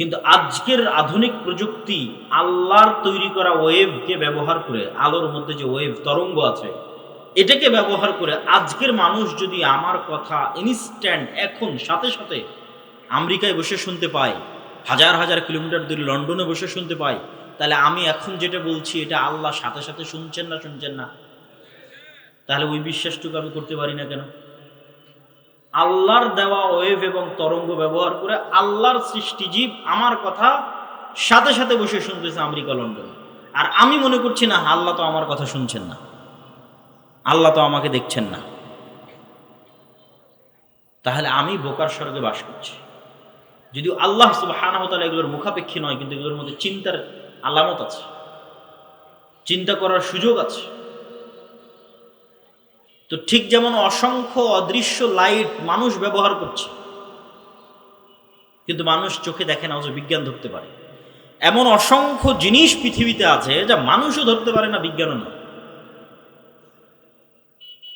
কিন্তু আজকের আধুনিক প্রযুক্তি আল্লাহর তৈরি করা ওয়েভকে ব্যবহার করে, আলোর মধ্যে যে ওয়েভ তরঙ্গ আছে, এটাকে ব্যবহার করে আজকের মানুষ যদি আমার কথা ইনস্ট্যান্ট এখন, সাথে সাথে আমেরিকায় বসে শুনতে পায়, হাজার হাজার কিলোমিটার দূরে লন্ডনে বসে শুনতে পায়, তাহলে আমি এখন যেটা বলছি, এটা আল্লাহ সাথে সাথে শুনছেন না শুনছেন না? তাহলে ওই বিশ্বাসটুকু আমি করতে পারি না কেন? আল্লাহর দেওয়া ওয়েভ এবং তরঙ্গ ব্যবহার করে আল্লাহর সৃষ্টিজীব আমার কথা সাথে সাথে বসে শুনতেছে আমেরিকা, লন্ডন। আর আমি মনে করছি না, আল্লাহ তো আমার কথা শুনছেন না। আল্লাহ তো আমাকে দেখছেন না। তাহলে আমি বোকার স্বর্গে বাস করছি। যদিও আল্লাহ সুবাহানহতালা এগুলোর মুখাপেক্ষী নয়, কিন্তু এগুলোর মধ্যে চিন্তার আলামত আছে। চিন্তা করার সুযোগ আছে। তো ঠিক যেমন অসংখ্য অদৃশ্য লাইট মানুষ ব্যবহার করছে, কিন্তু মানুষ চোখে দেখে না, অথচ বিজ্ঞান ধরতে পারে। এমন অসংখ্য জিনিস পৃথিবীতে আছে যা মানুষও ধরতে পারে না, বিজ্ঞানও না।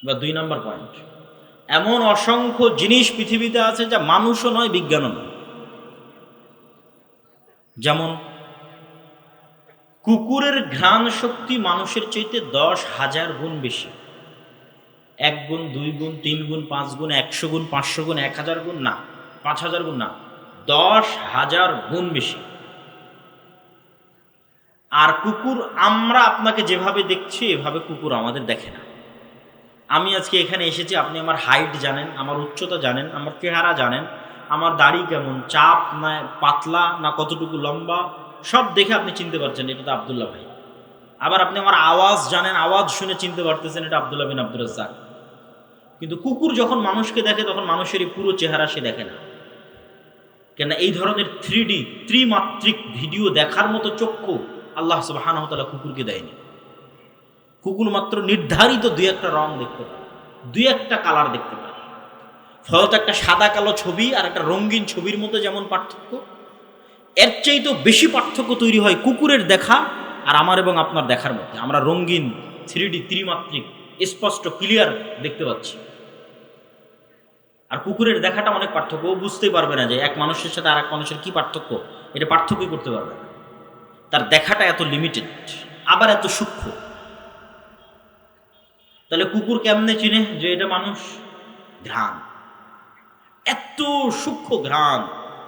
বা দুই নম্বর পয়েন্ট এমন অসংখ্য জিনিস পৃথিবীতে আছে যা মানুষও নয়, বিজ্ঞানও নয়। যেমন কুকুরের ঘ্রাণ শক্তি মানুষের চাইতে দশ হাজার গুণ বেশি। এক গুণ দুই গুণ তিন গুণ পাঁচ গুণ একশো গুণ পাঁচশো গুণ এক হাজার গুণ না পাঁচ হাজার গুণ না দশ হাজার গুণ বেশি। আর কুকুর আমরা আপনাকে যেভাবে দেখছি, এভাবে কুকুর আমাদের দেখে না। আমি আজকে এখানে এসেছি, আপনি আমার হাইট জানেন, আমার উচ্চতা জানেন, আমার চেহারা জানেন, আমার দাড়ি কেমন, চাপ না, পাতলা না কতটুকু লম্বা, সব দেখে আপনি চিনতে পারছেন, এটা তো আবদুল্লাহ ভাই। আবার আপনি আমার আওয়াজ জানেন, আওয়াজ শুনে চিনতে পারতেছেন, এটা আবদুল্লাহ বিন আব্দুল রাজ্জাক। কিন্তু কুকুর যখন মানুষকে দেখে, তখন মানুষের এই পুরো চেহারা সে দেখে না। কেন এই ধরনের থ্রি ডি ত্রিমাত্রিক ভিডিও দেখার মতো চক্ষু আল্লাহ সুবাহানহতালা কুকুরকে দেয়নি। কুকুর মাত্র নির্ধারিত দুই একটা রং দেখতে পায়, দুই একটা কালার দেখতে পায়। ফলত একটা সাদা কালো ছবি আর একটা রঙিন ছবির মতো যেমন পার্থক্য, এর চাইতেও বেশি পার্থক্য তৈরি হয় কুকুরের দেখা আর আমার এবং আপনার দেখার মধ্যে। আমরা রঙিন থ্রি ডি ত্রিমাত্রিক স্পষ্ট ক্লিয়ার দেখতে পাচ্ছি। আর কুকুরের দেখাটা অনেক পার্থক্য। ও পারবে না যে এক মানুষের সাথে আর এক মানুষের কি পার্থক্য। এটা পার্থক্যই করতে পারবে না। তার দেখাটা এত লিমিটেড আবার এত সূক্ষ্ম। তাহলে কুকুর কেমনে চিনে যে এটা মানুষ? ঘ্রাণ। এত সূক্ষ্ম ঘ্রাণ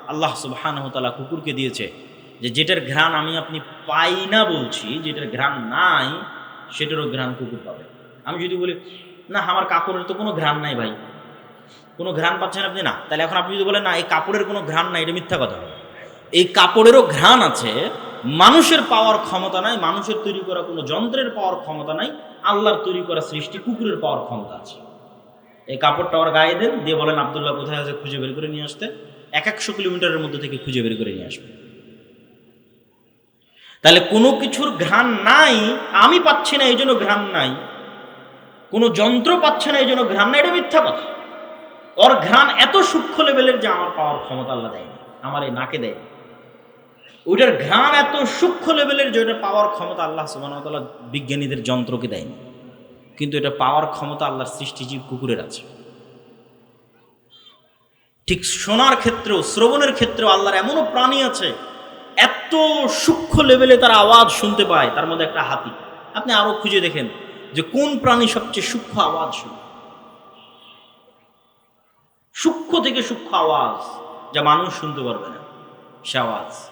আল্লাহ সুবাহানহতালা কুকুরকে দিয়েছে যে যেটার ঘ্রাণ আমি আপনি পাই না বলছি, যেটার ঘ্রাণ নাই, সেটারও ঘ্রাণ কুকুর পাবে আমি যদি বলি, না, আমার কাপড়ের তো কোনো ঘ্রাণ নাই ভাই। কোনো ঘ্রাণ পাচ্ছেন আপনি? না। তাহলে এখন আপনি যদি বলেন, না, এই কাপড়ের কোনো ঘ্রাণ নাই, এটা মিথ্যা কথা। এই কাপড়েরও ঘ্রাণ আছে, মানুষের পাওয়ার ক্ষমতা নাই, মানুষের তৈরি করা কোনো যন্ত্রের পাওয়ার ক্ষমতা নাই, আল্লাহর তৈরি করা সৃষ্টি কুকুরের পাওয়ার ক্ষমতা আছে। এই কাপড়টা ওর গায়ে দেন, দিয়ে বলেন, আবদুল্লাহ, কোথায় আছে? খুঁজে বের করে নিয়ে আসতে। এক একশো কিলোমিটারের মধ্যে থেকে খুঁজে বের করে নিয়ে আসবে। তাহলে কোনো কিছুর ঘ্রাণ নাই, আমি পাচ্ছি না, এই জন্য ঘ্রাণ নাই। কোনো যন্ত্র পাচ্ছে না, এই জন্য ঘ্রাণ নাই এটা মিথ্যা কথা। ওর ঘ্রাণ এত সূক্ষ্ম লেভেলের যে আমার পাওয়ার ক্ষমতা আল্লাহ দেয়নি, আমার এই নাকে দেয় ওইটার ঘ্রাণ এত সূক্ষ্ম লেভেলের যে ওটা পাওয়ার ক্ষমতা আল্লাহ সুবাহতাল্লাহ বিজ্ঞানীদের যন্ত্রকে দেয়নি। কিন্তু এটা পাওয়ার ক্ষমতা আল্লাহর সৃষ্টিজীব কুকুরের আছে। ঠিক শোনার ক্ষেত্রেও, শ্রবণের ক্ষেত্রেও আল্লাহর এমনও প্রাণী আছে, এত সূক্ষ্ম লেভেলে তার আওয়াজ শুনতে পায়, তার মধ্যে একটা হাতি। আপনি আরও খুঁজে দেখেন যে কোন প্রাণী সবচেয়ে সূক্ষ্ম আওয়াজ শুনে? সূক্ষ্ম থেকে সূক্ষ্ম আওয়াজ যা মানুষ শুনতে পারবে না, সে আওয়াজ।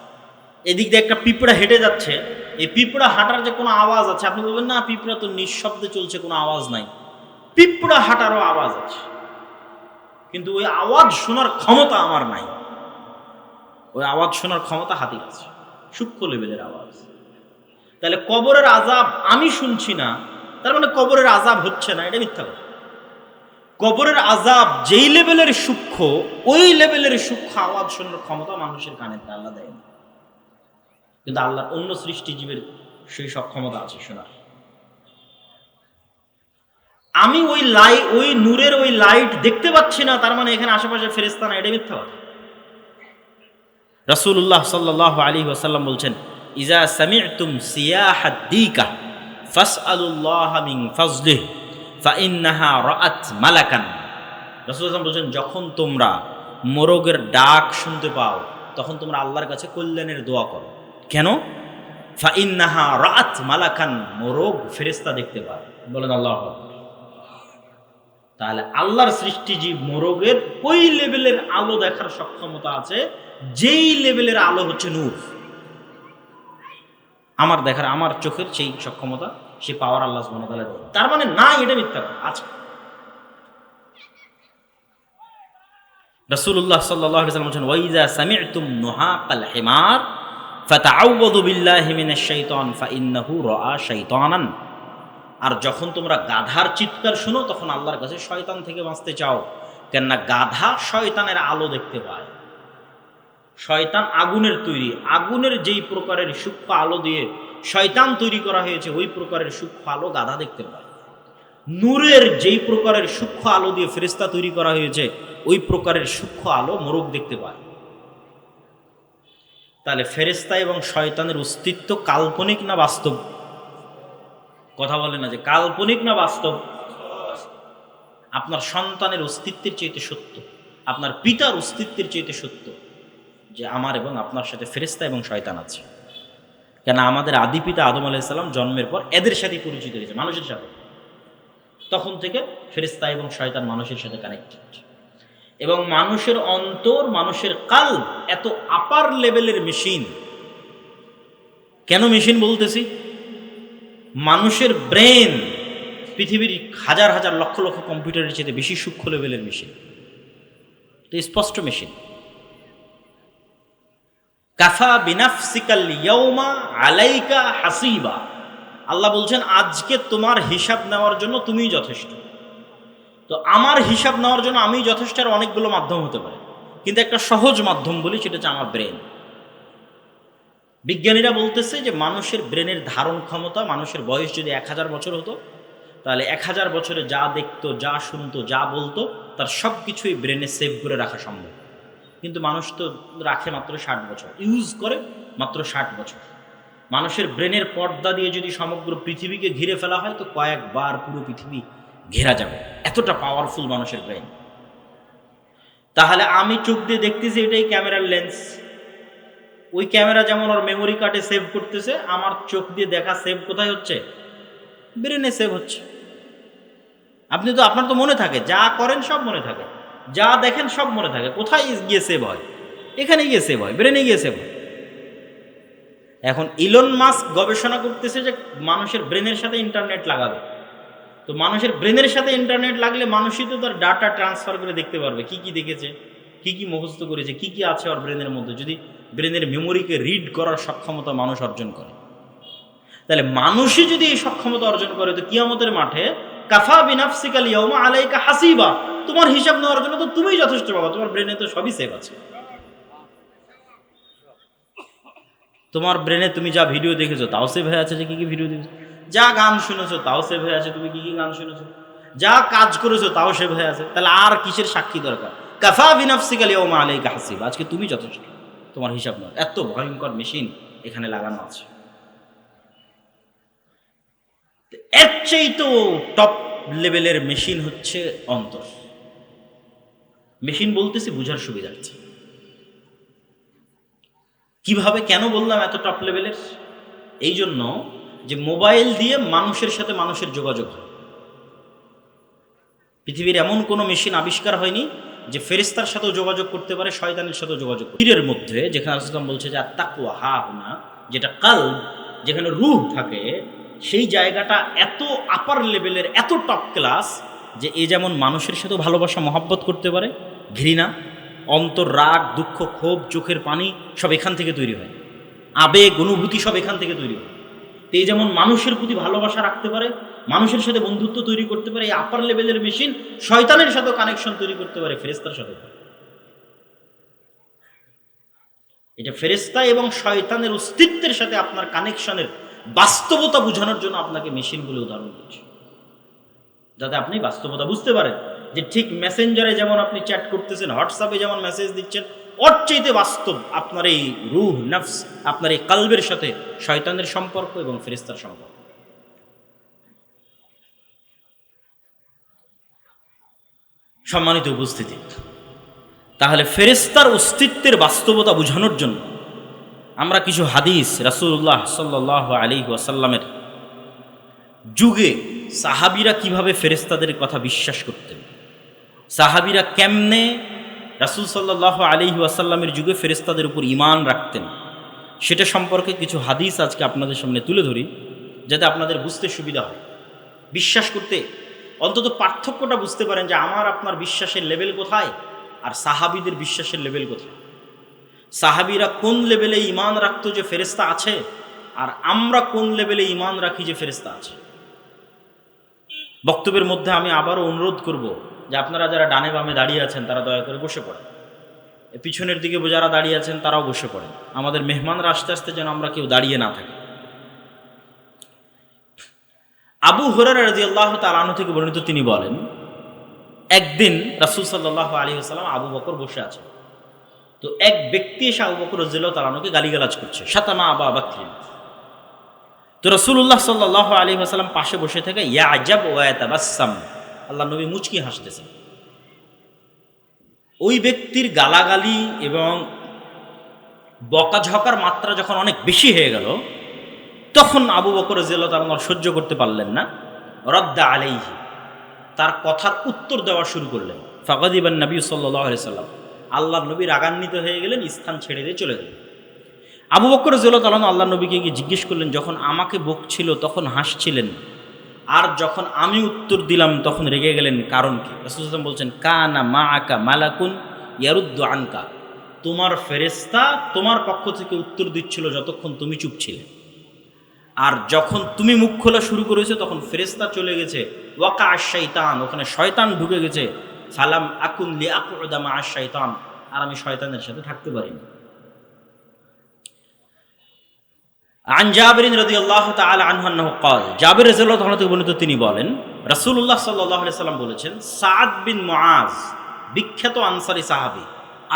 এদিক দিয়ে একটা পিঁপড়া হেঁটে যাচ্ছে। এই পিঁপড়া হাঁটার যে কোনো আওয়াজ আছে, আপনি বলবেন, না, পিঁপড়া তো নিঃশব্দে চলছে, কোনো আওয়াজ নাই। পিঁপড়া হাঁটারও আওয়াজ আছে। কিন্তু ওই আওয়াজ শোনার ক্ষমতা আমার নাই। ওই আওয়াজ শোনার ক্ষমতা হাতির আছে। সূক্ষ্ম লেভেলের আওয়াজ। তাহলে কবরের আজাব আমি শুনছি না তার মানে কবরের আজাব হচ্ছে না, এটা মিথ্যা কথা। কবরের আজাব যেই লেভেলের সূক্ষ্ম, ওই লেভেলের সূক্ষ্ম আওয়াজ শোনার ক্ষমতা মানুষের কানে আল্লাহ দেয়নি। কিন্তু আল্লাহ অন্য সৃষ্টিজীবের সেই সক্ষমতা আছে, শোনার। আমি ওই লাই, ওই নূরের ওই লাইট দেখতে পাচ্ছি না, তার মানে এখানে আশেপাশে ফেরেস্তা না, এটা মিথ্যা কথা। রসুল্লাহ সাল্লাহ আলী ওসাল্লাম বলছেন ইজা সামি'তুম সিয়াহাদ্দিকা ফাসআলুল্লাহ মিন ফাজলিহ, ফাইন্নাহা রাআত মালাকান। রাসূল বলছেন, যখন তোমরা মোরগের ডাক শুনতে পাও, তখন তোমরা আল্লাহর কাছে কল্যাণের দোয়া করো। কেন? ফাইন্নাহা রাত মালাকান, মোরগ ফেরেস্তা দেখতে পায়। বলেন আল্লাহ। তাহলে আল্লাহর সৃষ্টি জীব মোরগের ওই লেভেলের আলো দেখার সক্ষমতা আছে, যেই লেভেলের আলো হচ্ছে নূর। আমার দেখার, আমার চোখের সেই সক্ষমতা সে পাওয়ার আল্লাহ সুবহানাহু তাআলা দেয়। তার মানে না এটা মিথ্যা আছে রাসূলুল্লাহ সাল্লাল্লাহু আলাইহি বলেন সামি'তুম নুহাকাল হিমার বিল্লাহি মিনাশ শাইতান রাআ শাইতানান। আর যখন তোমরা গাধার চিৎকার শুনো, তখন আল্লাহর কাছে শয়তান থেকে বাঁচতে চাও। কেননা গাধা শয়তানের আলো দেখতে পায়। শয়তান আগুনের তৈরি, আগুনের যেই প্রকারের সূক্ষ্ম আলো দিয়ে শয়তান তৈরি করা হয়েছে, ওই প্রকারের সূক্ষ্ম আলো গাধা দেখতে পায়। নূরের যেই প্রকারের সূক্ষ্ম আলো দিয়ে ফেরিস্তা তৈরি করা হয়েছে, ওই প্রকারের সূক্ষ্ম আলো মোরগ দেখতে পায়। তাহলে ফেরেস্তা এবং শয়তানের অস্তিত্ব কাল্পনিক না বাস্তব? কথা বলে না যে কাল্পনিক না বাস্তব? আপনার সন্তানের অস্তিত্বের চাইতে সত্য, আপনার পিতার অস্তিত্বের চাইতে সত্য যে আমার এবং আপনার সাথে ফেরেস্তা এবং শয়তান আছে। কেন আমাদের আদি পিতা আদম আলাইসাল্লাম জন্মের পর এদের সাথেই পরিচিত হয়েছে, মানুষের সাথে। তখন থেকে ফেরেস্তা এবং শয়তান মানুষের সাথে কানেক্টেড এবং মানুষের অন্তর, মানুষের কাল এত আপার লেভেলের মেশিন কেন মেশিন বলতেছি? মানুষের ব্রেন পৃথিবীর হাজার হাজার লক্ষ লক্ষ কম্পিউটারের চেয়ে বেশি সূক্ষ্ম লেভেলের মেশিন তো স্পষ্ট মেশিন কাফা বিনাফসিকাল ইয়াউমা আলাইকা হাসিবা। আল্লাহ বলছেন, আজকে তোমার হিসাব নেওয়ার জন্য তুমিই যথেষ্ট। তো আমার হিসাব নেওয়ার জন্য আমি যথেষ্ট আর অনেকগুলো মাধ্যম হতে পারে। কিন্তু একটা সহজ মাধ্যম বলি, সেটা হচ্ছে আমার ব্রেন। বিজ্ঞানীরা বলতেছে যে মানুষের ব্রেনের ধারণ ক্ষমতা, মানুষের বয়স যদি এক হাজার বছর হতো, তাহলে এক হাজার বছরে যা দেখতো, যা শুনতো, যা বলতো, তার সব কিছুই ব্রেনে সেভ করে রাখা সম্ভব। কিন্তু মানুষ তো রাখে মাত্র ষাট বছর। ইউজ করে মাত্র ষাট বছর। মানুষের ব্রেনের পর্দা দিয়ে যদি সমগ্র পৃথিবীকে ঘিরে ফেলা হয়, তো কয়েকবার পুরো পৃথিবী ঘেরা যাবে। এতটা পাওয়ারফুল মানুষের ব্রেন তাহলে আমি চোখ দিয়ে দেখতেছি এটাই ক্যামেরার লেন্স ওই ক্যামেরা যেমন ওর মেমোরি কার্ডে সেভ করতেছে, আমার চোখ দিয়ে দেখা সেভ কোথায় হচ্ছে? ব্রেনে সেভ হচ্ছে। আপনি তো, আপনার তো মনে থাকে, যা করেন সব মনে থাকে। যা দেখেন সব মনে থাকে। কোথায় গিয়ে সেভ হয়? এখানে গিয়ে সেভ হয়, ব্রেনে গিয়ে সেভ হয়। এখন ইলন মাস্ক গবেষণা করতেছে যে মানুষের ব্রেনের সাথে ইন্টারনেট লাগাবে। তো মানুষের ব্রেনের সাথে ইন্টারনেট লাগলে মানুষই তো তার ডাটা ট্রান্সফার করে দেখতে পারবে, কি কি দেখেছে, কি কি মুখস্থ করেছে, কি কি আছে ওর ব্রেনের মধ্যে, যদি ব্রেনের মেমোরিকে রিড করার সক্ষমতা মানুষ অর্জন করে। তাহলে মানুষই যদি এই সক্ষমতা অর্জন করে, তো কিয়ামতের মাঠে, কাফা বিনাফসিকাল ইয়াউমা আলাইকা হাসিবা। তোমার হিসাব নেওয়ার জন্য তো তুমিই যথেষ্ট বাবা, তোমার ব্রেনে তো সবই সেভ আছে। তোমার ব্রেনে তুমি যা ভিডিও দেখেছ, তাও সেভ হয়ে আছে যে কি কি ভিডিও দেখেছ? যা গান শুনেছো, তাও সেভ হয়ে আছে, তুমি কি কি গান শুনেছো? যা কাজ করেছ, তাও সেভ হয়ে আছে। তাহলে আর কিসের সাক্ষী দরকার? কাফা বিনাফসিকাল ইয়াউমা আলাইকা হাসিবা। আজকে তুমি যথেষ্ট, তোমার হিসাব নেওয়ার। এত ভয়ঙ্কর মেশিন এখানে লাগানো আছে। এর চেয়ে তো টপ লেভেলের মেশিন হচ্ছে অন্তর। মেশিন বলতেছি, বুঝার সুবিধার্থে কীভাবে, কেন বললাম এত টপ লেভেলের এই জন্য যে মোবাইল দিয়ে মানুষের সাথে মানুষের যোগাযোগ হয়। পৃথিবীর এমন কোনো মেশিন আবিষ্কার হয়নি যে ফেরিস্তার সাথেও যোগাযোগ করতে পারে, শয়তানের সাথেও যোগাযোগ পীরের মধ্যে যেখানে আসলাম বলছে যে তাকুয়া হা হুনা যেটা কাল যেখানে রুহ থাকে, সেই জায়গাটা এত আপার লেভেলের এত টপ ক্লাস যে এ যেমন মানুষের সাথেও ভালোবাসা, মহাব্বত করতে পারে, ঘৃণা, অন্তর, রাগ, দুঃখ, ক্ষোভ, চোখের পানি সব এখান থেকে তৈরি হয়। আবেগ, অনুভূতি সব এখান থেকে তৈরি হয়। তো এই যেমন মানুষের প্রতি ভালোবাসা রাখতে পারে, মানুষের সাথে বন্ধুত্ব তৈরি করতে পারে, এই আপার লেভেলের মেশিন শয়তানের সাথেও কানেকশন তৈরি করতে পারে ফেরেস্তার সাথে এটা ফেরেস্তা এবং শয়তানের অস্তিত্বের সাথে আপনার কানেকশনের বাস্তবতা বোঝানোর জন্য আপনাকে মেশিনগুলো উদাহরণ দিচ্ছি যাতে আপনি বাস্তবতা বুঝতে পারেন যে ঠিক মেসেঞ্জারে যেমন আপনি চ্যাট করতেছেন হোয়াটসঅ্যাপে যেমন মেসেজ দিচ্ছেন, ওর চাইতে বাস্তব আপনার এই রুহ, নফস, আপনার এই কালবের সাথে শয়তানের সম্পর্ক এবং ফেরিস্তার সম্পর্ক। সম্মানিত উপস্থিতি, তাহলে ফেরেস্তার অস্তিত্বের বাস্তবতা বোঝানোর জন্য আমরা কিছু হাদিস রাসূলুল্লাহ সাল্লাহ আলী ওয়াসাল্লামের যুগে সাহাবিরা কীভাবে ফেরেস্তাদের কথা বিশ্বাস করতেন? সাহাবিরা কেমনে রাসূল সাল্লাহ আলী ওয়াসাল্লামের যুগে ফেরেস্তাদের উপর ইমান রাখতেন? সেটা সম্পর্কে কিছু হাদিস আজকে আপনাদের সামনে তুলে ধরি, যাতে আপনাদের বুঝতে সুবিধা হয়। বিশ্বাস করতে অন্তত পার্থক্যটা বুঝতে পারেন যে আমার, আপনার বিশ্বাসের লেভেল কোথায় আর সাহাবিদের বিশ্বাসের লেভেল কোথায়। সাহাবিরা কোন লেভেলে ইমান রাখতো যে ফেরেস্তা আছে, আর আমরা কোন লেভেলে ইমান রাখি যে ফেরেস্তা আছে? বক্তব্যের মধ্যে আমি আবারও অনুরোধ করব যে আপনারা যারা ডানে বামে দাঁড়িয়ে আছেন, তারা দয়া করে বসে পড়েন। পিছনের দিকে যারা দাঁড়িয়ে আছেন, তারাও বসে পড়েন। আমাদের মেহমানরা আস্তে আস্তে যেন আমরা কেউ দাঁড়িয়ে না থাকি। আবু হরার রাজি আল্লাহ তালানো থেকে বর্ণিত তিনি বলেন, একদিন রাসুল সাল্লাহ আলী আসসালাম আবু বকর বসে আছে তো এক ব্যক্তি এসে আবু বকর রজিল্লাহ তালানোকে গালিগালাজ করছে। সাতামা আবা বাকরিন। তো রসুল্লাহ সাল্লাহ আলী আসালাম পাশে বসে থেকে, ইয়া আজাব আল্লাহ নবী মুচকি হাসতেছেন। ওই ব্যক্তির গালাগালি এবং বকাঝকার মাত্রা যখন অনেক বেশি হয়ে গেল, তখন আবু বকর জেলা তার সহ্য করতে পারলেন না। রদ্দা আলাইহি। তার কথার উত্তর দেওয়া শুরু করলেন। ফাকাদিবান নবী সাল্লাহ সাল্লাম আল্লাহ নবী রাগান্বিত হয়ে গেলেন, স্থান ছেড়ে দিয়ে চলে গেলেন। আবু বকর জেলা তালান আল্লাহ নবীকে গিয়ে জিজ্ঞেস করলেন, যখন আমাকে বকছিল তখন হাসছিলেন? আর যখন আমি উত্তর দিলাম তখন রেগে গেলেন কারণ কি? রসুলাম বলছেন, কানা মা আকা মালাকুন ইয়ারুদ্দ আনকা। তোমার ফেরেস্তা তোমার পক্ষ থেকে উত্তর দিচ্ছিল যতক্ষণ তুমি চুপ ছিলে। আর যখন তুমি মুখ খোলা শুরু করেছ তখন ফেরেস্তা চলে গেছে ওয়াকা আশাইতান ওখানে শয়তান ঢুকে গেছে, সালাম আকুন লি আকুদামা আশাইতান আর আমি শয়তানের সাথে থাকতে পারিনি। আন জাবিরিন রদি আল্লাহ তাল আনহান্নাহ কল জাবির রাজিয়াল্লাহ তাআলা থেকে বর্ণিত তিনি বলেন রাসূলুল্লাহ সাল্লাল্লাহু সাল্লাম বলেছেন সাদ বিন মুআজ বিখ্যাত আনসারি সাহাবী,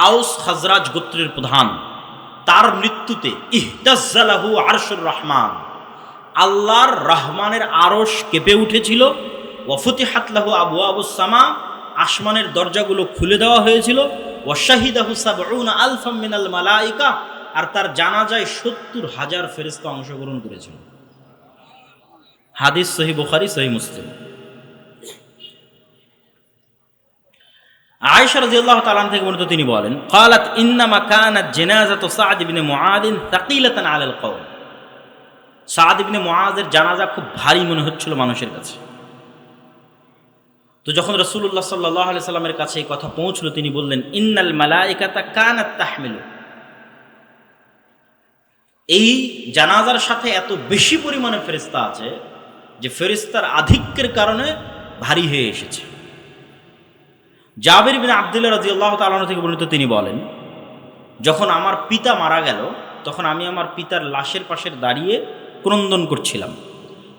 আউস খাজরাজ গোত্রের প্রধান, তার মৃত্যুতে ইহতাজ্জালাহু আরশুর রহমান, আল্লাহর রহমানের আরশ কেঁপে উঠেছিল ওয়ফতিহাত লাহু আবু আবু সামা, আসমানের দরজাগুলো খুলে দেওয়া হয়েছিল ওয়াশাহিদাহু সাবউনা আলফাম মিনাল মালাইকা আর তার জানাজায় সত্তর হাজার ফেরিস্তা অংশগ্রহণ করেছিল হাদিস সহি বুখারি সহি মুসলিম আয়েশা রাদিয়াল্লাহু তাআলা থেকে বর্ণিত তিনি বলেন قالت انما كانت جنازه سعد بن معاذ ثقيله على القوم সাদ ইবনে মুআজের জানাজা খুব ভারী মনে হচ্ছিল মানুষের কাছে তো যখন রাসূলুল্লাহ সাল্লাল্লাহু আলাইহি সাল্লামের কাছে এই কথা পৌঁছলো তিনি বললেন ইন্নাল মালাইকাতা কানাত তাহমিলু এই জানাজার সাথে এত বেশি পরিমাণে ফেরিস্তা আছে যে ফেরিস্তার আধিক্যের কারণে ভারী হয়ে এসেছে। জাবির বিন আবদুল্লাহ রাজি আল্লাহ তালন থেকে বর্ণিত তিনি বলেন, যখন আমার পিতা মারা গেল, তখন আমি আমার পিতার লাশের পাশে দাঁড়িয়ে ক্রন্দন করছিলাম।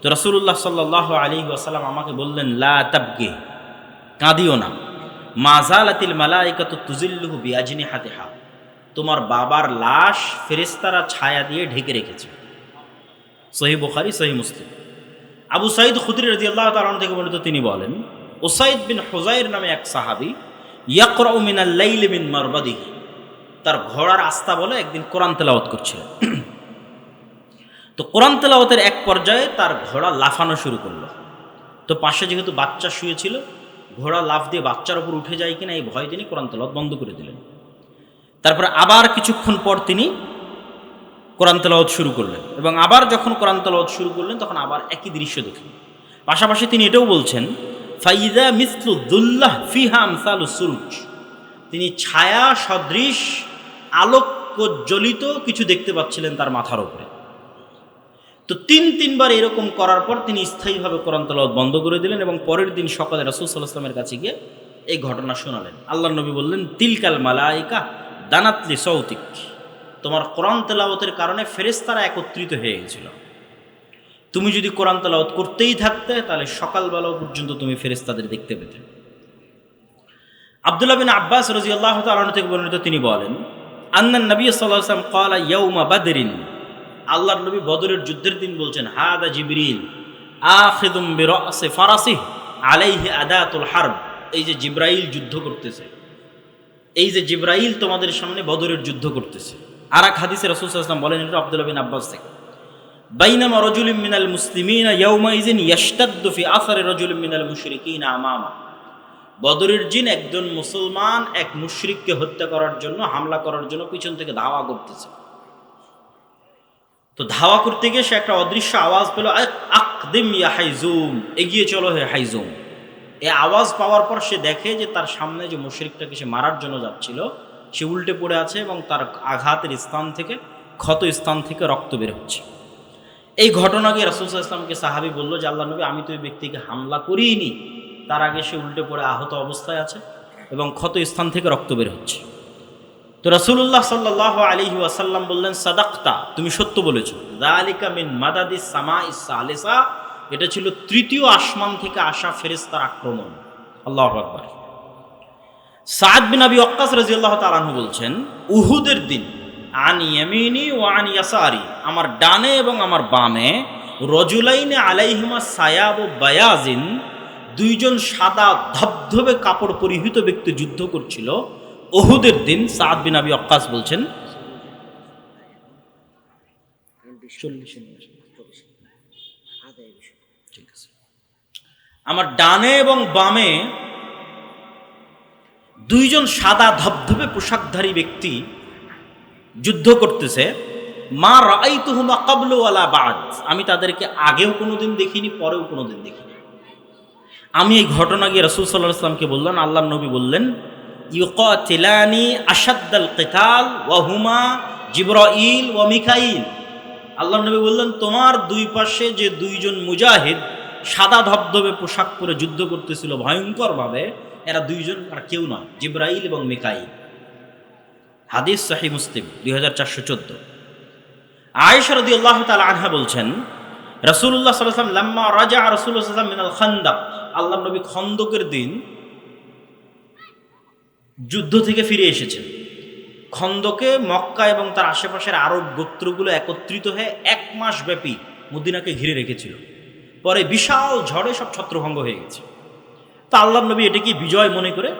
তো রসুল্লাহ সাল্লাহ আলী আসালাম আমাকে বললেন, লা তাবগে, কাঁদিও না। মাজালাতিল মালাইকাত তুজিল্লুহু বিয়াজিনী হাতে হাত তোমার বাবার লাশ ফেরেস্তারা ছায়া দিয়ে ঢেকে রেখেছে। সহি বুখারি, সহি মুসলিম। আবু সাইদ খুদ্রি রাজি আল্লাহ তালন থেকে বর্ণিত তিনি বলেন ওসাইদ বিন হোজাইর নামে এক সাহাবি, ইয়াকরাউ মিনাল লাইল বিন মারবাদিহি। তার ঘোড়ার আস্থা বলে একদিন কোরআন তেলাওয়াত করছিল তো কোরআন তেলাওয়াতের এক পর্যায়ে তার ঘোড়া লাফানো শুরু করল। তো পাশে যেহেতু বাচ্চা শুয়েছিল, ঘোড়া লাফ দিয়ে বাচ্চার উপর উঠে যায় কিনা এই ভয় তিনি কোরআন তেলাওয়াত বন্ধ করে দিলেন। তারপরে আবার কিছুক্ষণ পর তিনি কোরআন তেলাওয়াত শুরু করলেন এবং আবার যখন কোরআন তেলাওয়াত শুরু করলেন, তখন আবার একই দৃশ্য দেখলেন। পাশাপাশি তিনি এটাও বলছেন, ফাইদা মিসলু দুল্লাহ ফিহাম সালু সুরুজ। তিনি ছায়া, সদৃশ, আলোকজ্বলিত কিছু দেখতে পাচ্ছিলেন তার মাথার উপরে। তো তিন তিনবার এরকম করার পর তিনি স্থায়ীভাবে কোরআন তেলাওয়াত বন্ধ করে দিলেন এবং পরের দিন সকালে রাসুল সাল্লাহ আসলামের কাছে গিয়ে এই ঘটনা শোনালেন। আল্লাহ নবী বললেন, তিলকাল মালাইকা দানাতলি সৌতিক। তোমার কোরআন তেলাওয়াতের কারণে ফেরেস্তারা একত্রিত হয়ে গেছিল। তুমি যদি কোরআন তেলাওয়াত করতেই থাকতে, তাহলে সকালবেলাও পর্যন্ত তুমি ফেরেস্তাদের দেখতে পেতে। আবদুল্লাহ বিন আব্বাস রাজি আল্লাহ তালন থেকে বর্ণিত তিনি বলেন আন্নান নবী সাল্লাহ আসলাম কলা ইয়ৌমা বাদরিন। আল্লাহর নবী বদরের যুদ্ধের দিন বলছেন, হাদা জিবরিল আখিদুম বিরাসি ফারাসি আলাইহি আদাতুল হারব। এই যে জিব্রাইল যুদ্ধ করতেছে এই যে জিব্রাইল তোমাদের সামনে বদরের যুদ্ধ করতেছে। আর এক হাদিসে রসুল আসলাম বলেন, এটা আব্দুল্লাহ বিন আব্বাস থেকে। বাইনামা রজুলিম মিনাল মুসলিমিন ইয়াউমাইজিন ইয়াশতাদ্দু ফি আসারে রজুলিম মিনাল মুশরিকিন আমামা। বদরের জিন একজন মুসলমান, এক মুশরিককে হত্যা করার জন্য, হামলা করার জন্য পিছন থেকে ধাওয়া করতেছে। তো ধাওয়া করতে গিয়ে সে একটা অদৃশ্য আওয়াজ পেল আকদিম ইয়া হাইজুম, এগিয়ে চলো হে হাইজুম। এই আওয়াজ পাওয়ার পর সে দেখে যে তার সামনে যে মুশরিকটাকে সে মারার জন্য যাচ্ছিল, সে উল্টে পড়ে আছে এবং তার আঘাতের স্থান থেকে, ক্ষত স্থান থেকে রক্ত বের হচ্ছে। এই ঘটনাকে রাসুল ইসলামকে সাহাবি বলল যে আল্লাহ নবী, আমি তো ওই ব্যক্তিকে হামলা করিনি তার আগে সে উল্টে পড়ে আহত অবস্থায় আছে এবং ক্ষত স্থান থেকে রক্ত বের হচ্ছে। তো রাসুল্লাহ সাল্লাহ আলী ওয়াসাল্লাম বললেন, সাদাক্তা, তুমি সত্য বলেছ। দালিকা মিন মাদাদি সামা ইসা আলেসা এটা ছিল তৃতীয় আসমান থেকে আসা ফেরেস্তার আক্রমণ। আল্লাহ আকবর। সাদ বিন আবি অক্কাস রাজিউল্লাহ তালাহু বলছেন, উহুদের দিন, আন ইয়ামিনি ও আন ইয়াসারি, আমার ডানে এবং আমার বামে, রজুলাইনে আলাইহিমা সায়াব ও বায়াজিন, দুইজন সাদা ধবধবে কাপড় পরিহিত ব্যক্তি যুদ্ধ করছিল। ওহুদের দিন, সাদ বিন আবি অক্কাস বলছেন ঠিক আমার ডানে এবং বামে দুইজন সাদা ধবধবে পোশাকধারী ব্যক্তি যুদ্ধ করতেছে, মা রাই তুহুমা কাবলো আলা বাদ? আমি তাদেরকে আগেও কোনোদিন দেখিনি, পরেও কোনোদিন দেখিনি। আমি এই ঘটনা গিয়ে রসুল সাল্লাহ ইসলামকে বললেন আল্লাহ নবী বললেন, ইউকাতিলানি আসাদ্দাল কেতাল ওয়াহুমা জিব্রাইল ওয়া মিখাইল আল্লাহ নবী বললেন, তোমার দুই পাশে যে দুইজন মুজাহিদ সাদা ধবধবে পোশাক পরে যুদ্ধ করতেছিল ভয়ঙ্করভাবে। এরা দুইজন আর কেউ নয়, জিব্রাইল এবং মিকাইল। হাদিস সাহি মুসলিম, দুই হাজার চারশো চোদ্দ। আয়েশরদি আল্লাহ তালা আনহা বলছেন রসুল্লাহ সাল্লাম লাম্মা রাজা রসুল্লাহ মিনাল খান্দাক। আল্লাহ নবী খন্দকের দিন যুদ্ধ থেকে ফিরে এসেছেন। খন্দকে মক্কা এবং তার আশেপাশের আরব গোত্রগুলো একত্রিত হয়ে এক মাস ব্যাপী মদিনাকে ঘিরে রেখেছিল। পরে বিশাল ঝড়ে সব ছত্রভঙ্গ হয়ে গেছে। তো আল্লাহ নবী এটাকে বিজয় মনে করে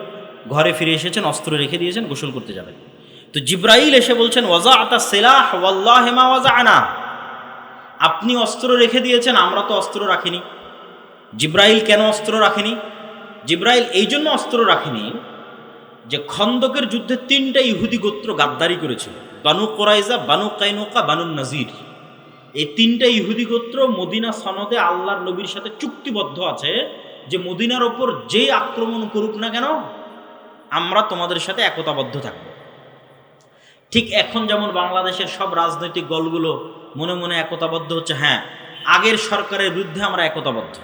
ঘরে ফিরে এসেছেন, অস্ত্র রেখে দিয়েছেন, গোসল করতে যাবেন। তো জিব্রাইল এসে বলছেন ওয়াজা আতা সেলাহ, ওয়াল্লাহ হেমা ওয়াজা আনা আপনি অস্ত্র রেখে দিয়েছেন, আমরা তো অস্ত্র রাখিনি। জিব্রাইল কেন অস্ত্র রাখেনি? জিব্রাইল এই জন্য অস্ত্র রাখেনি যে খন্দকের যুদ্ধে তিনটা ইহুদি গোত্র গাদ্দারি করেছিল। Banu Qurayza Banu Qaynuqa, Banu Nadir. এই তিনটা ইহুদি গোত্র মদিনা সনদে আল্লাহর নবীর সাথে চুক্তিবদ্ধ আছে যে মদিনার ওপর যেই আক্রমণ করুক না কেন, আমরা তোমাদের সাথে একতাবদ্ধ থাকব। ঠিক এখন যেমন বাংলাদেশের সব রাজনৈতিক দলগুলো মনে মনে একতাবদ্ধ হচ্ছে হ্যাঁ আগের সরকারের বিরুদ্ধে আমরা একতাবদ্ধ।